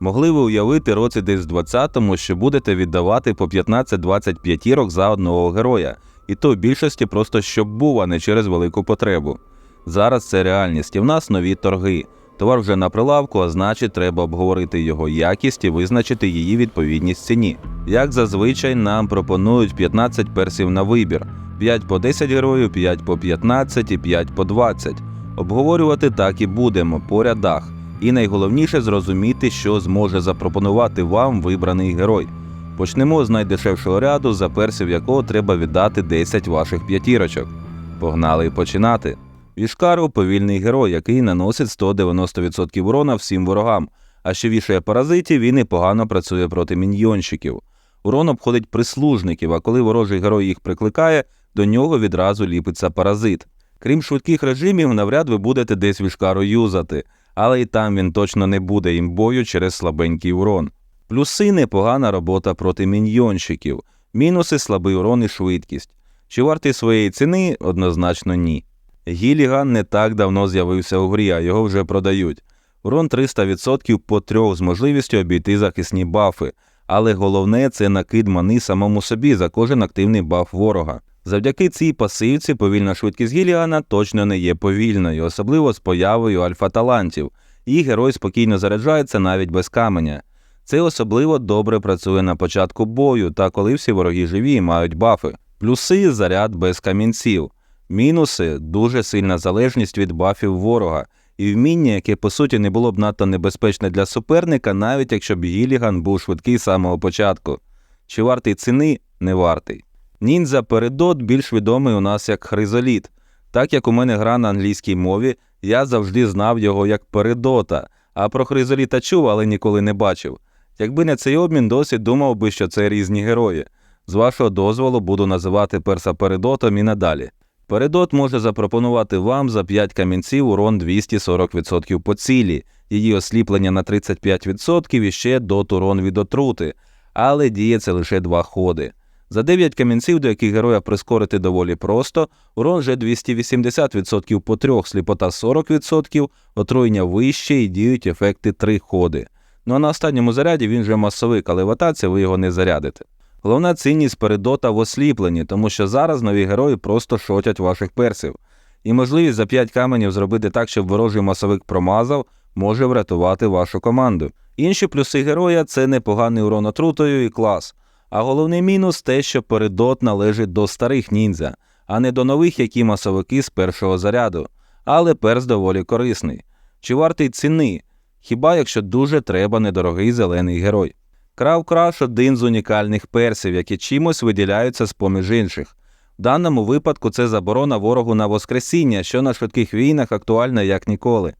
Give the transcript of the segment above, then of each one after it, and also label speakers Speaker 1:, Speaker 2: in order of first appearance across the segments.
Speaker 1: Могли ви уявити році десь в 20-му, що будете віддавати по 15-20 п'ятірок за одного героя, і то в більшості просто щоб був, а не через велику потребу. Зараз це реальність, і в нас нові торги. Товар вже на прилавку, а значить, треба обговорити його якість і визначити її відповідність ціні. Як зазвичай, нам пропонують 15 персів на вибір: 5 по 10 героїв, 5 по 15 і 5 по 20. Обговорювати так і будемо по рядах. І найголовніше зрозуміти, що зможе запропонувати вам вибраний герой. Почнемо з найдешевшого ряду, за персів якого треба віддати 10 ваших п'ятірочок. Погнали починати. Вішкару повільний герой, який наносить 190% урона всім ворогам, а що вішає паразитів, він і погано працює проти міньйонщиків. Урон обходить прислужників, а коли ворожий герой їх прикликає, до нього відразу ліпиться паразит. Крім швидких режимів, навряд ви будете десь вішкару юзати, але і там він точно не буде імбою через слабенький урон. Плюси непогана робота проти міньйонщиків, мінуси слабий урон і швидкість. Чи вартий своєї ціни? Однозначно ні. Гіліган не так давно з'явився у грі, а його вже продають. Урон 300% по трьох з можливістю обійти захисні бафи, але головне це накид мани самому собі за кожен активний баф ворога. Завдяки цій пасивці повільна швидкість Гіліана точно не є повільною, особливо з появою альфа-талантів, і герой спокійно заряджається навіть без каменя. Це особливо добре працює на початку бою та коли всі вороги живі і мають бафи. Плюси заряд без камінців. Мінуси дуже сильна залежність від бафів ворога, і вміння, яке по суті не було б надто небезпечне для суперника, навіть якщо б Гіліган був швидкий з самого початку. Чи вартий ціни не вартий. Ніндзя Передот більш відомий у нас як Хризоліт. Так як у мене гра на англійській мові, я завжди знав його як Передота, а про Хризоліта чув, але ніколи не бачив. Якби не цей обмін, досі думав би, що це різні герої. З вашого дозволу буду називати перса Передотом і надалі. Передот може запропонувати вам за 5 камінців урон 240% по цілі, її осліплення на 35% і ще дот урон від отрути, але діє це лише два ходи. За 9 камінців, до яких героя прискорити доволі просто, урон вже 280% по трьох, сліпота 40%, отруєння вище і діють ефекти 3 ходи. Ну а на останньому заряді він вже масовик, але в атаці ви його не зарядите. Головна цінність передота в осліпленні, тому що зараз нові герої просто шотять ваших персів. І можливість за 5 каменів зробити так, щоб ворожий масовик промазав, може врятувати вашу команду. Інші плюси героя це непоганий урон отрутою і клас. А головний мінус те, що передот належить до старих ніндзя, а не до нових, які масовики з першого заряду. Але перс доволі корисний. Чи вартий ціни? Хіба якщо дуже треба недорогий зелений герой? Крав Краш один з унікальних персів, які чимось виділяються з поміж інших. В даному випадку це заборона ворогу на Воскресіння, що на швидких війнах актуальна як ніколи.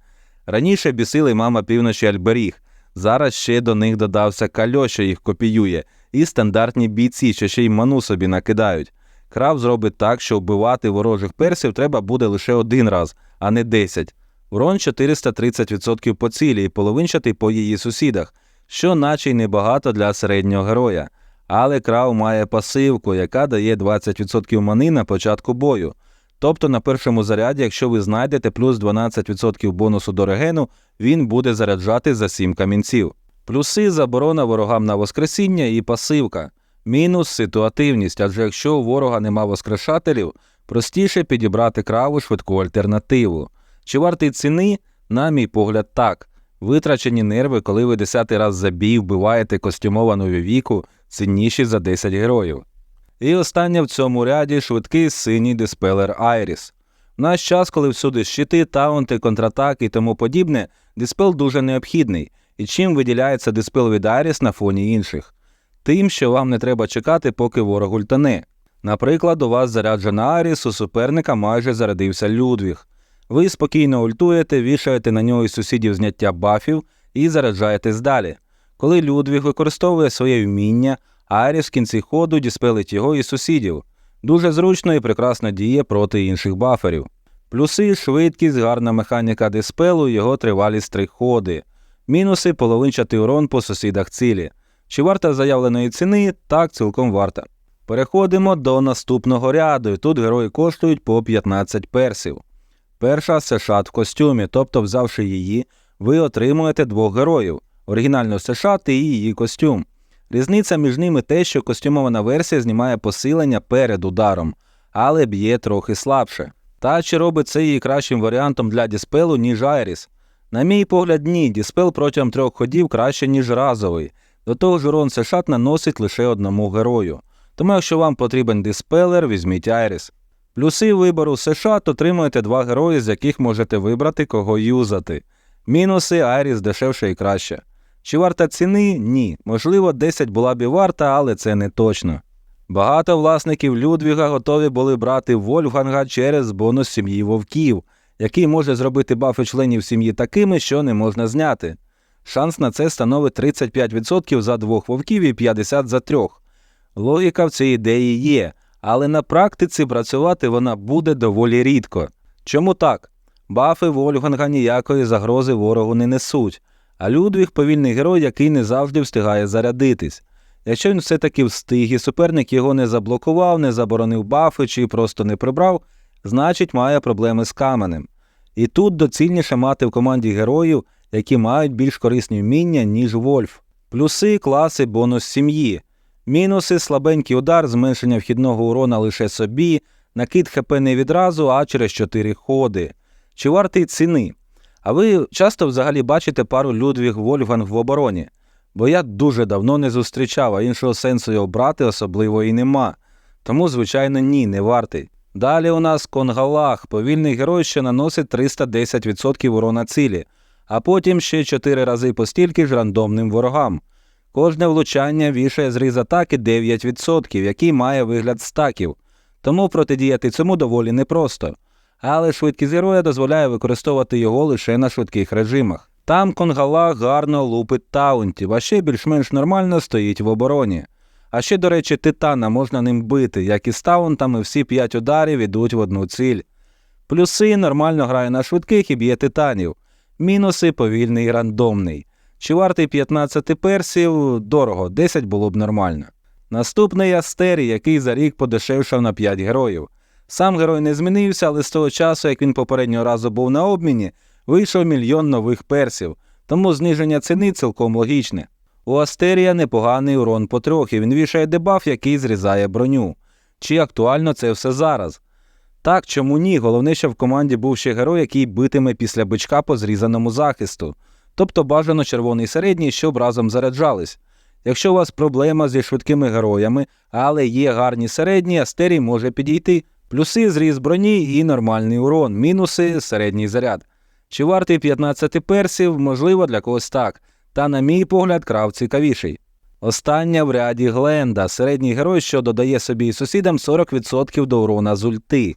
Speaker 1: Раніше бісили мама півночі Альберіг, зараз ще до них додався кальо, що їх копіює, і стандартні бійці, що ще й ману собі накидають. Крав зробить так, що вбивати ворожих персів треба буде лише один раз, а не 10. Урон 430% по цілі і половинчатий по її сусідах, що наче й небагато для середнього героя. Але крав має пасивку, яка дає 20% мани на початку бою. Тобто на першому заряді, якщо ви знайдете плюс 12% бонусу до регену, він буде заряджати за 7 камінців. Плюси заборона ворогам на воскресіння і пасивка. Мінус ситуативність, адже якщо у ворога нема воскрешателів, простіше підібрати краву швидку альтернативу. Чи вартий ціни? На мій погляд, так. Витрачені нерви, коли ви десятий раз за бій вбиваєте костюмовану віку, цінніші за 10 героїв. І останнє в цьому ряді швидкий синій диспелер Айріс. В наш час, коли всюди щити, таунти, контратаки і тому подібне, диспел дуже необхідний. І чим виділяється диспел від Айріс на фоні інших? Тим, що вам не треба чекати, поки ворог ультане. Наприклад, у вас заряджена Айріс, у суперника майже зарядився Людвіг. Ви спокійно ультуєте, вішаєте на нього із сусідів зняття бафів і заряджаєтесь далі. Коли Людвіг використовує своє вміння, Айріс в кінці ходу діспелить його із сусідів. Дуже зручно і прекрасно діє проти інших баферів. Плюси швидкість, гарна механіка диспелу, його тривалість три ходи. Мінуси половинчатий урон по сусідах цілі. Чи варта заявленої ціни? Так, цілком варта. Переходимо до наступного ряду. і Тут герої коштують по 15 персів. Перша це шат в костюмі, тобто, взявши її, ви отримуєте двох героїв. оригінальну США і її костюм. Різниця між ними те, що костюмована версія знімає посилення перед ударом, але б'є трохи слабше. Та чи робить це її кращим варіантом для діспелу, ніж Айріс? На мій погляд, ні, діспел протягом трьох ходів краще, ніж разовий. До того ж, урон Сешат наносить лише одному герою. Тому, якщо вам потрібен диспелер, візьміть Айріс. Плюси вибору Сешат отримуєте два герої, з яких можете вибрати, кого юзати. Мінуси Айріс дешевше і краще. Чи варта ціни? Ні. Можливо, 10 була б і варта, але це не точно. Багато власників Людвіга готові були брати Вольфганга через бонус сім'ї вовків, який може зробити бафи членів сім'ї такими, що не можна зняти. Шанс на це становить 35% за двох вовків і 50% за трьох. Логіка в цій ідеї є, але на практиці працювати вона буде доволі рідко. Чому так? Бафи Вольфганга ніякої загрози ворогу не несуть, а Людвіг повільний герой, який не завжди встигає зарядитись. Якщо він все-таки встиг і суперник його не заблокував, не заборонив бафи чи просто не прибрав, значить має проблеми з каменем. І тут доцільніше мати в команді героїв, які мають більш корисні вміння, ніж Вольф. Плюси, класи, бонус сім'ї. Мінуси слабенький удар, зменшення вхідного урона лише собі, накид ХП не відразу, а через 4 ходи. Чи вартий ціни? А ви часто взагалі бачите пару Людвіг Вольфганг в обороні? Бо я дуже давно не зустрічав, а іншого сенсу його брати особливо і нема. Тому, звичайно, ні, не вартий. Далі у нас Конгалах, повільний герой, що наносить 310% урона цілі, а потім ще 4 рази по стільки ж рандомним ворогам. Кожне влучання вішає зріз атаки 9%, який має вигляд стаків. Тому протидіяти цьому доволі непросто. Але швидкість героя дозволяє використовувати його лише на швидких режимах. Там Конгала гарно лупить таунтів, а ще більш-менш нормально стоїть в обороні. А ще, до речі, титана можна ним бити, як і з таунтами всі 5 ударів ідуть в одну ціль. Плюси нормально грає на швидких і б'є титанів. Мінуси повільний і рандомний. Чи вартий 15 персів дорого, 10 було б нормально. Наступний Астері, який за рік подешевшав на 5 героїв. Сам герой не змінився, але з того часу, як він попереднього разу був на обміні, вийшов мільйон нових персів, тому зниження ціни цілком логічне. У Астерія непоганий урон потрохи, він вішає дебаф, який зрізає броню. Чи актуально це все зараз? Так, чому ні? Головне, що в команді був ще герой, який битиме після бичка по зрізаному захисту, тобто бажано червоний середній, щоб разом заряджались. Якщо у вас проблема зі швидкими героями, але є гарні середні, Астерій може підійти. Плюси зріз броні і нормальний урон, мінуси середній заряд. Чи вартий 15 персів, можливо, для когось так, та, на мій погляд, крав цікавіший. Остання в ряді Гленда, середній герой, що додає собі і сусідам 40% до урона з ульти.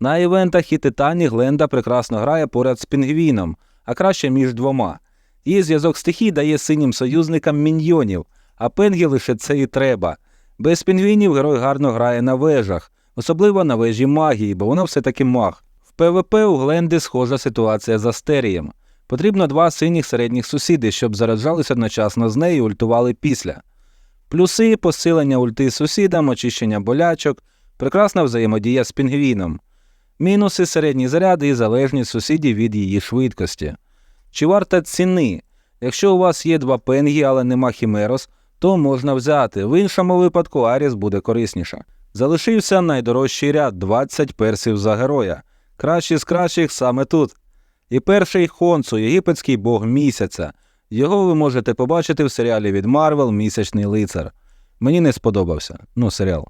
Speaker 1: На івентах і Титані Гленда прекрасно грає поряд з пінгвіном, а краще між двома. Її зв'язок стихій дає синім союзникам міньйонів, а пенгі лише це і треба. Без пінгвінів герой гарно грає на вежах, особливо на вежі магії, бо вона все-таки маг. В ПВП у Гленди схожа ситуація з Астерієм. Потрібно два синіх середніх сусіди, щоб заряджались одночасно з нею і ультували після. Плюси посилення ульти сусідам, очищення болячок, прекрасна взаємодія з пінгвіном. Мінуси середні заряди і залежність сусідів від її швидкості. Чи варта ціни? Якщо у вас є два пенгі, але нема хімерос, то можна взяти. В іншому випадку Аріс буде корисніша. Залишився найдорожчий ряд 20 персів за героя. Кращий з кращих саме тут. І перший Хонсу, єгипетський бог місяця. Його ви можете побачити в серіалі від Марвел Місячний лицар. Мені не сподобався. Ну, серіал.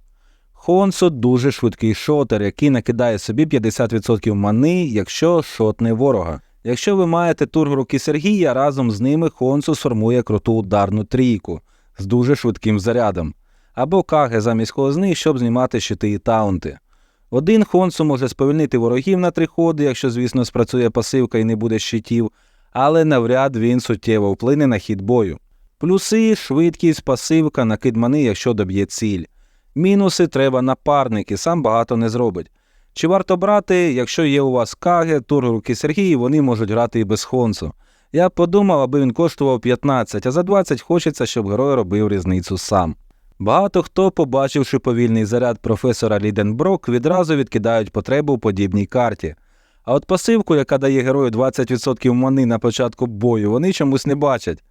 Speaker 1: Хонсу дуже швидкий шотер, який накидає собі 50% мани, якщо шотне ворога. Якщо ви маєте тургруки Сергія, разом з ними Хонсу сформує круту ударну трійку з дуже швидким зарядом. Або каге замість козни, щоб знімати щити і таунти. Один Хонсу може сповільнити ворогів на три ходи, якщо, звісно, спрацює пасивка і не буде щитів, але навряд він суттєво вплине на хід бою. Плюси, швидкість, пасивка, накид мани, якщо доб'є ціль. Мінуси треба напарники, сам багато не зробить. Чи варто брати, якщо є у вас каге, тургруки Сергії, вони можуть грати і без Хонсу. Я подумав, аби він коштував 15, а за 20 хочеться, щоб герой робив різницю сам. Багато хто, побачивши повільний заряд професора Ліденброк, відразу відкидають потребу в подібній карті. А от пасивку, яка дає герою 20% мани на початку бою, вони чомусь не бачать.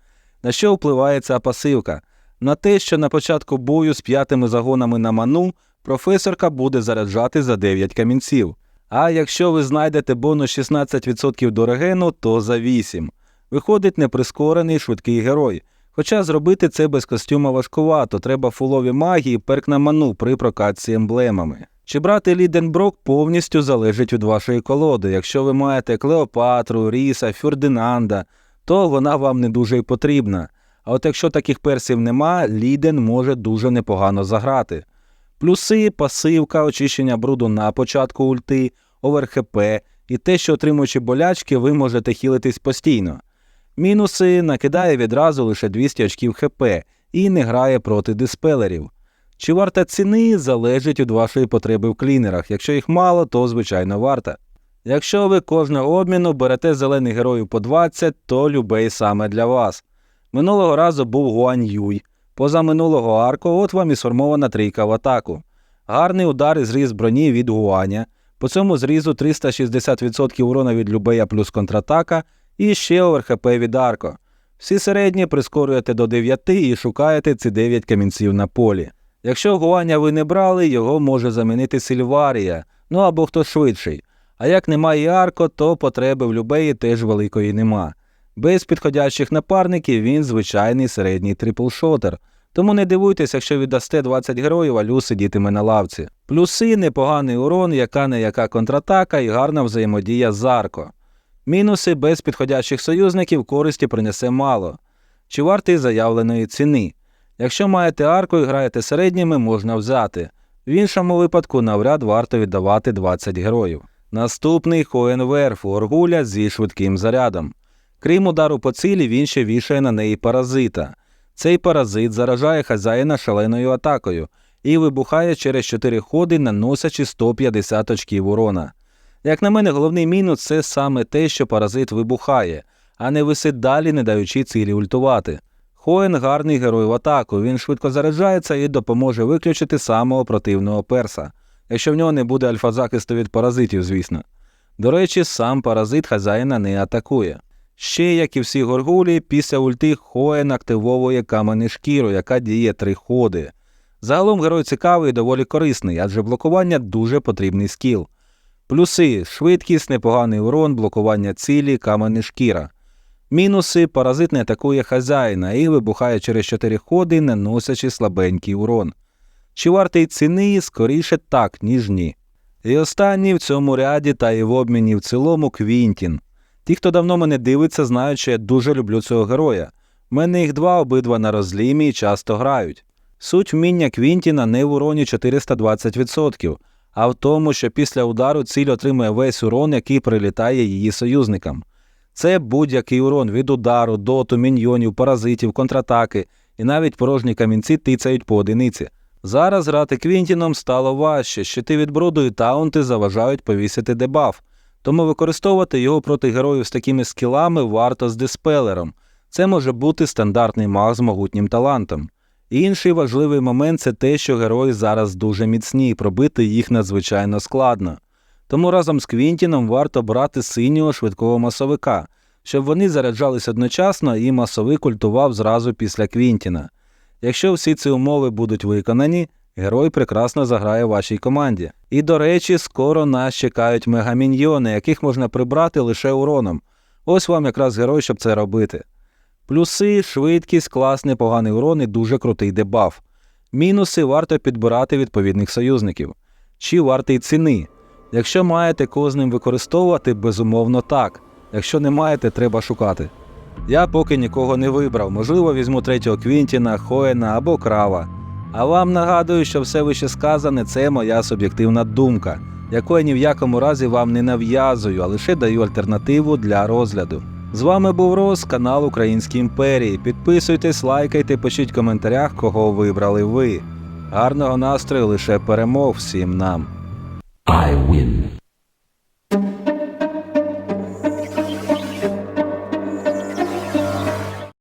Speaker 1: На що впливає ця пасивка? На те, що на початку бою з п'ятими загонами на ману професорка буде заряджати за 9 камінців. А якщо ви знайдете бонус 16% до регену, то за 8. Виходить неприскорений швидкий герой. Хоча зробити це без костюма важкувато, треба фулові магії, перк на ману при прокатці емблемами. Чи брати Ліденброк повністю залежить від вашої колоди. Якщо ви маєте Клеопатру, Ріса, Фердинанда, то вона вам не дуже й потрібна. А от якщо таких персів нема, Ліден може дуже непогано заграти. Плюси, пасивка, очищення бруду на початку ульти, оверхп і те, що отримуючи болячки, ви можете хілитись постійно. Мінуси накидає відразу лише 200 очків ХП і не грає проти диспелерів. Чи варта ціни залежить від вашої потреби в клінерах. Якщо їх мало, то звичайно варта. Якщо ви кожного обміну берете зелених героїв по 20, то любей саме для вас. Минулого разу був Гуань Юй. Поза минулого арку, от вам і сформована трійка в атаку. Гарний удар і зріз броні від Гуаня. По цьому зрізу 360% урона від Любея плюс контратака і ще оверхп від Арко. Всі середні прискорюєте до 9 і шукаєте ці 9 камінців на полі. Якщо Гуаня ви не брали, його може замінити Сильварія, ну або хто швидший. А як немає Арко, то потреби в Любеї теж великої нема. Без підходящих напарників він звичайний середній триплшотер. Тому не дивуйтесь, якщо віддасте 20 героїв, а Лю сидітиме на лавці. Плюси непоганий урон, яка не яка контратака і гарна взаємодія з Арко. Мінуси без підходящих союзників користі принесе мало. Чи вартий заявленої ціни? Якщо маєте арку і граєте середніми, можна взяти. В іншому випадку навряд варто віддавати 20 героїв. Наступний Хоенверф Оргуля зі швидким зарядом. Крім удару по цілі, він ще вішає на неї паразита. Цей паразит заражає хазяїна шаленою атакою і вибухає через 4 ходи, наносячи 150 очків урона. Як на мене, головний мінус це саме те, що паразит вибухає, а не висить далі, не даючи цілі ультувати. Хоен гарний герой в атаку, він швидко заряджається і допоможе виключити самого противного перса, якщо в нього не буде альфа-захисту від паразитів, звісно. До речі, сам паразит хазяїна не атакує. Ще, як і всі горгулі, після ульти Хоен активовує камені шкіру, яка діє три ходи. Загалом герой цікавий і доволі корисний, адже блокування дуже потрібний скіл. Плюси швидкість, непоганий урон, блокування цілі, камені шкіра. Мінуси паразит не атакує хазяїна і вибухає через 4 ходи, наносячи слабенький урон. Чи вартий ціни скоріше так, ніж ні. І останній в цьому ряді та і в обміні в цілому Квінтін. Ті, хто давно мене дивиться, знають, що я дуже люблю цього героя. В мене їх два обидва на розлімі і часто грають. Суть вміння Квінтіна не в уроні 420%, а в тому, що після удару ціль отримує весь урон, який прилітає її союзникам. Це будь-який урон від удару, доту, міньйонів, паразитів, контратаки, і навіть порожні камінці тицяють по одиниці. Зараз грати Квінтіном стало важче, щити від бруду і таунти заважають повісити дебаф, тому використовувати його проти героїв з такими скілами варто з диспелером. Це може бути стандартний маг з могутнім талантом. Інший важливий момент це те, що герої зараз дуже міцні, і пробити їх надзвичайно складно. Тому разом з Квінтіном варто брати синього швидкого масовика, щоб вони заряджались одночасно і масовик культував зразу після Квінтіна. Якщо всі ці умови будуть виконані, герой прекрасно заграє вашій команді. І, до речі, скоро нас чекають мегаміньйони, яких можна прибрати лише уроном. Ось вам якраз герой, щоб це робити. Плюси, швидкість, класний поганий урон і дуже крутий дебаф. Мінуси варто підбирати відповідних союзників. Чи вартий ціни? Якщо маєте кого з ним використовувати, безумовно так. Якщо не маєте, треба шукати. Я поки нікого не вибрав, можливо, візьму третього Квінтіна, Хоена або Крава. А вам нагадую, що все вище сказане це моя суб'єктивна думка, яку я ні в якому разі вам не нав'язую, а лише даю альтернативу для розгляду. З вами був Рос, канал Українській імперії. Підписуйтесь, лайкайте, пишіть в коментарях, кого вибрали ви. Гарного настрою лише перемог всім нам.
Speaker 2: I win.